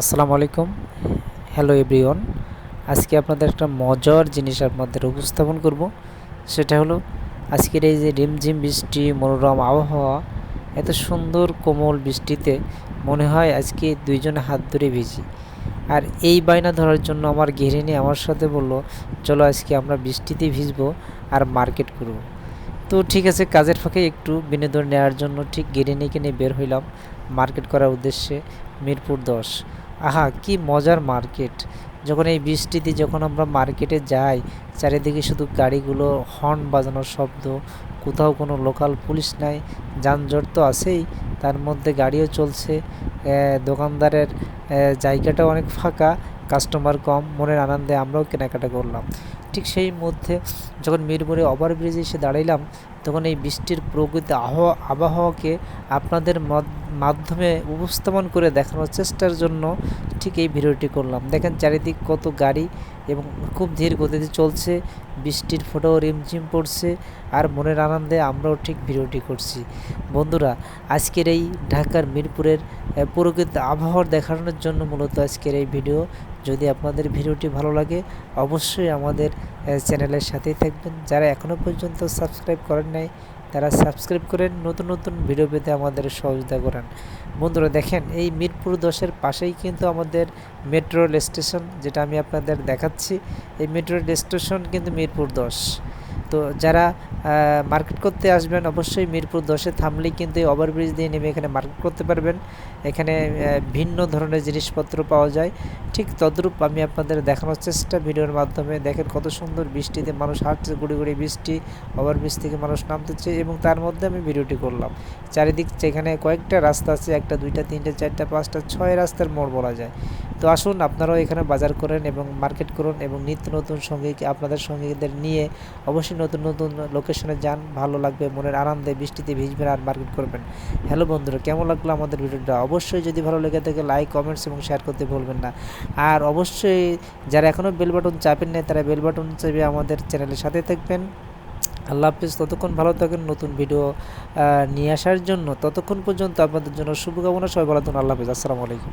আসসালামু আলাইকুম। Hello everyone আজকে আপনাদের একটা মজার জিনিস আপনাদের উপস্থাপন করব। সেটা হলো আজকের এই যে রিমঝিম বৃষ্টি, মনোরম আবহাওয়া, এত সুন্দর কোমল বৃষ্টিতে মনে হয় আজকে দুইজনে হাত ধরে ভিজি। আর এই বায়না ধরার জন্য আমার গৃহিণী আমার সাথে বলল, চলো আজকে আমরা বৃষ্টিতে ভিজবো আর মার্কেট করব। তো ঠিক আছে, কাজের ফাঁকে একটু বিনোদন নেওয়ার জন্য ঠিক গৃহিণীকে নিয়ে বের হইলাম মার্কেট করার উদ্দেশ্যে মিরপুর দশ। আহা, কি মজার মার্কেট। যখন এই বৃষ্টিতে যখন আমরা মার্কেটে যাই, চারিদিকে শুধু গাড়িগুলো, হর্ন বাজানোর শব্দ, কোথাও কোনো লোকাল পুলিশ নাই, যানজট তো আছেই, তার মধ্যে গাড়িও চলছে দোকানদারের জায়গাটা অনেক ফাঁকা, কাস্টমার কম, মনের আনন্দে আমরাও কেনাকাটা করলাম। ঠিক সেই মধ্যে যখন মিরপুরে ওভারব্রিজে এসে দাঁড়াইলাম, তখন এই বৃষ্টির প্রকৃতি আবহাওয়া আবহাওয়াকে আপনাদের মাধ্যমে উপস্থাপন করে দেখানোর চেষ্টার জন্য ঠিক এই ভিডিওটি করলাম। দেখেন চারিদিক কত গাড়ি এবং খুব ধীর গতিতে চলছে, বৃষ্টির ফোটাও রিমঝিম পড়ছে আর মনের আনন্দে আমরাও ঠিক ভিডিওটি করছি। বন্ধুরা, আজকের এই ঢাকার মিরপুরের প্রকৃত আবহাওয়ার দেখানোর জন্য মূলত আজকের এই ভিডিও। যদি আপনাদের ভিডিওটি ভালো লাগে, অবশ্যই আমাদের চ্যানেলের সাথেই থাকবেন। যারা এখনও পর্যন্ত সাবস্ক্রাইব করেন নাই, তারা সাবস্ক্রাইব করেন নতুন নতুন ভিডিও পেতে আমাদের সহযোগিতা করেন। বন্ধুরা, দেখেন, এই মিরপুর দশের পাশেই কিন্তু আমাদের মেট্রো রেল স্টেশন, যেটা আমি আপনাদের দেখাচ্ছি। এই মেট্রো রেল স্টেশন কিন্তু মিরপুর দশ। তো যারা মার্কেট করতে আসবেন অবশ্যই মিরপুর দশে থামলেই কিন্তু এই ওভারব্রিজ দিয়ে নেমে এখানে মার্কেট করতে পারবেন। এখানে ভিন্ন ধরনের জিনিসপত্র পাওয়া যায়। ঠিক তদ্রূপ আমি আপনাদের দেখানোর চেষ্টা ভিডিওর মাধ্যমে। দেখেন কত সুন্দর বৃষ্টিতে মানুষ হাঁটছে, গুড়ি গুড়ি বৃষ্টি ওভারব্রিজ থেকে মানুষ নামতেছে এবং তার মধ্যে আমি ভিডিওটি করলাম। চারিদিক যেখানে কয়েকটা রাস্তা আছে, একটা, দুইটা, তিনটা, চারটা, পাঁচটা, ছয় রাস্তার মোড় বলা যায়। তো আসুন আপনারাও এখানে বাজার করেন এবং মার্কেট করুন এবং নিত্য নতুন সঙ্গী আপনাদের সঙ্গীদের নিয়ে অবশ্যই নতুন নতুন লোকেশনে যান, ভালো লাগবে, মনের আনন্দে বৃষ্টিতে ভিজবেন আর মার্কেট করবেন। হ্যালো বন্ধুরা, কেমন লাগল আমাদের ভিডিওটা? অবশ্যই যদি ভালো লেগে থাকে লাইক কমেন্টস এবং শেয়ার করতে ভুলবেন না। আর অবশ্যই যারা এখনও বেল বাটন চাপেন নাই তারা বেল বাটন চাপে আমাদের চ্যানেলের সাথে থাকবেন। আল্লাহ হাফিজ, ততক্ষণ ভালো থাকেন, নতুন ভিডিও নিয়ে আসার জন্য। ততক্ষণ পর্যন্ত আপনাদের জন্য শুভকামনা, সবাই ভালো থাকুন, আল্লাহ হাফিজ, আসসালামু আলাইকুম।